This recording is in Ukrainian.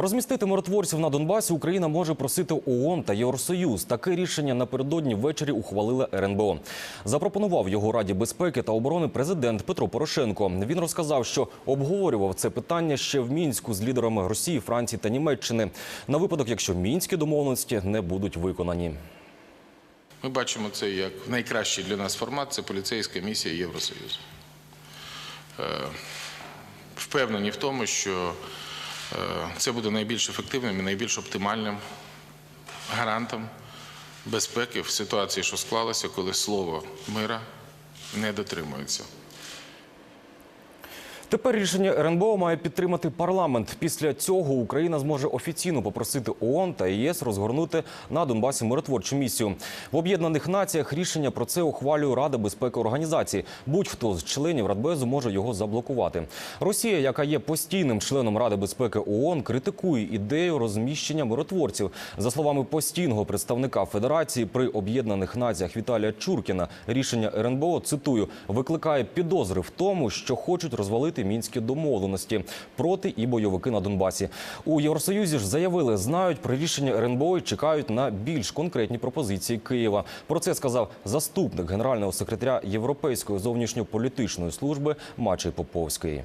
Розмістити миротворців на Донбасі Україна може просити ООН та Євросоюз. Таке рішення напередодні ввечері ухвалила РНБО. Запропонував його Раді безпеки та оборони президент Петро Порошенко. Він розказав, що обговорював це питання ще в мінську з лідерами Росії, Франції та Німеччини на випадок, якщо мінські домовленості не будуть виконані. Ми бачимо це як найкращий для нас формат це поліцейська місія Євросоюзу. Е, Впевнені в тому, що це буде найбільш ефективним і найбільш оптимальним гарантом безпеки в ситуації, що склалося, коли слово мира не дотримується. Тепер рішення РНБО має підтримати парламент. Після цього Україна зможе офіційно попросити ООН та ЄС розгорнути на Донбасі миротворчу місію. В Об'єднаних Націях рішення про це ухвалює Рада безпеки організації. Будь-хто з членів Радбезу може його заблокувати. Росія, яка є постійним членом Ради безпеки ООН, критикує ідею розміщення миротворців. За словами постійного представника Федерації при Об'єднаних Націях Віталія Чуркіна, рішення РНБО цитую викликає підозри в тому, що хочуть розвалити мінські домовленості проти і бойовики на Донбасі. У Євросоюзі ж заявили, знають про рішення РНБО і чекають на більш конкретні пропозиції Києва. Про це сказав заступник генерального секретаря Європейської зовнішньополітичної служби Мачей Поповський.